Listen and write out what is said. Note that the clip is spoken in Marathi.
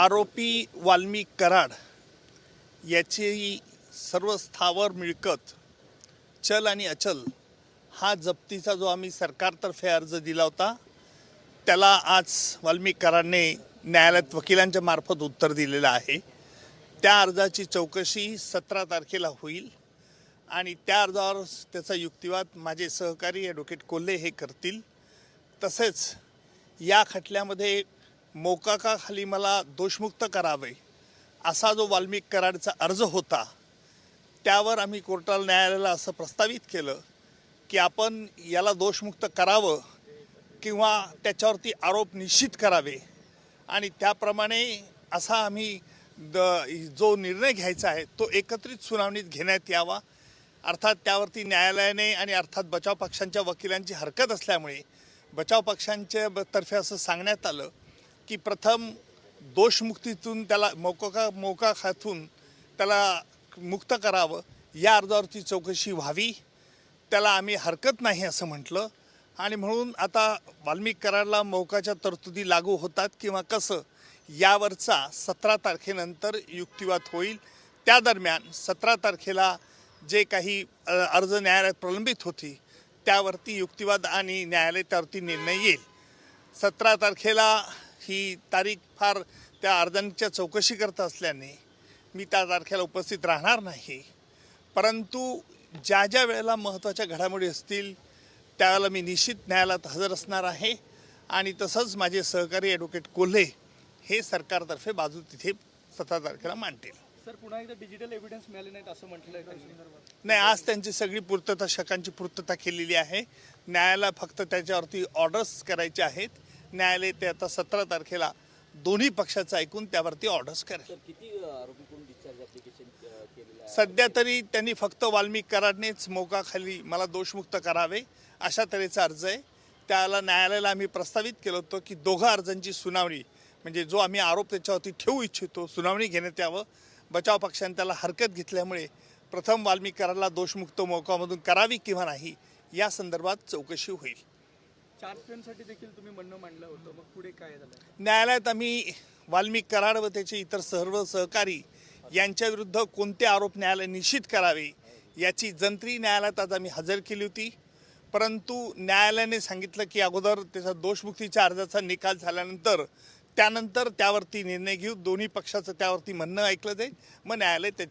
आरोपी वाल्मिक कराड याची सर्व स्थावर मिळकत चल आणि अचल हा जप्तीचा जो आम्ही सरकारतर्फे अर्ज दिला होता त्याला आज वाल्मिक कराडने न्यायालयात वकिलांच्या मार्फत उत्तर दिलेलं आहे. त्या अर्जाची चौकशी सतरा तारखेला होईल आणि त्या अर्जावर त्याचा युक्तिवाद माझे सहकारी ॲडव्होकेट कोल्हे हे करतील. तसेच या खटल्यामध्ये मोकाकाखाली मला दोषमुक्त करावे असा जो वाल्मिक कराडचा अर्ज होता त्यावर आम्ही कोर्टाला न्यायालयाला असं प्रस्तावित केलं की आपण याला दोषमुक्त करावं किंवा त्याच्यावरती आरोप निश्चित करावे. आणि त्याप्रमाणे असा आम्ही द जो निर्णय घ्यायचा आहे तो एकत्रित सुनावणीत घेण्यात यावा. अर्थात त्यावरती न्यायालयाने आणि अर्थात बचाव पक्षांच्या वकिलांची हरकत असल्यामुळे बचाव पक्षांच्या ब- तर्फे असं सांगण्यात आलं. की प्रथम दोषमुक्तीतून त्याला मोका मोका खातून त्याला मुक्त करावं या अर्जावरती चौकशी व्हावी. त्याला आम्ही हरकत नाही असं म्हटलं. आणि म्हणून आता वाल्मिक कराडला मोकाच्या तरतुदी लागू होतात किंवा कसं यावरचा सतरा तारखेनंतर युक्तिवाद होईल. त्या दरम्यान सतरा तारखेला जे काही अर्ज न्यायालयात प्रलंबित होती त्यावरती युक्तिवाद आणि न्यायालय त्यावरती निर्णय येईल. सतरा तारखेला ही तारीख फार त्या अर्जांच्या चौकशी करत असल्याने मी त्या तारखेला उपस्थित राहणार नाही. परंतु ज्या ज्या वेळेला महत्त्वाच्या घडामोडी असतील त्यावेळेला मी निश्चित न्यायालयात हजर असणार आहे आणि तसंच माझे सहकारी ॲडव्होकेट कोल्हे हे सरकारतर्फे बाजू तिथे सतरा तारखेला मांडतील. सर पुन्हा एकदा डिजिटल एव्हिडन्स मिळाले नाहीत असं संदर्भात. नाही आज त्यांची सगळी पूर्तता शकांची पूर्तता केलेली आहे. न्यायालय फक्त त्याच्यावरती ऑर्डर्स करायचे आहेत. न्यायालय ते आता सतरा तारखेला दोन्ही पक्षाचं ऐकून त्यावरती ऑर्डर्स करेल. सध्या तरी त्यांनी फक्त वाल्मिक कराडनेच मोकाखाली मला दोषमुक्त करावे अशा तऱ्हेचा अर्ज आहे. त्याला न्यायालयाला आम्ही प्रस्तावित केलं होतं की दोघा अर्जांची सुनावणी म्हणजे जो आम्ही आरोप त्याच्यावरती ठेवू इच्छितो सुनावणी घेण्यात यावं. बचाव पक्षाने त्याला हरकत घेतल्यामुळे प्रथम वाल्मिक कराडला दोषमुक्त मोकामधून करावी किंवा नाही या संदर्भात चौकशी होईल. चार्ज देखील तुम्ही म्हणणं मांडलं होतं. मग पुढे काय झालं? न्यायालयात आम्ही वाल्मिक कराड व त्याचे इतर सर्व सहकारी यांच्या विरुद्ध कोणते आरोप न्यायालय निश्चित करावे याची जंत्री न्यायालयात आज आम्ही हजर केली होती. परंतु न्यायालयाने सांगितलं की अगोदर त्याचा दोषमुक्तीच्या अर्जाचा निकाल झाल्यानंतर त्यानंतर त्यावरती निर्णय घेऊ दोन्ही पक्षाचं त्यावरती म्हणणं ऐकलं जाईल. मग न्यायालय त्याच्या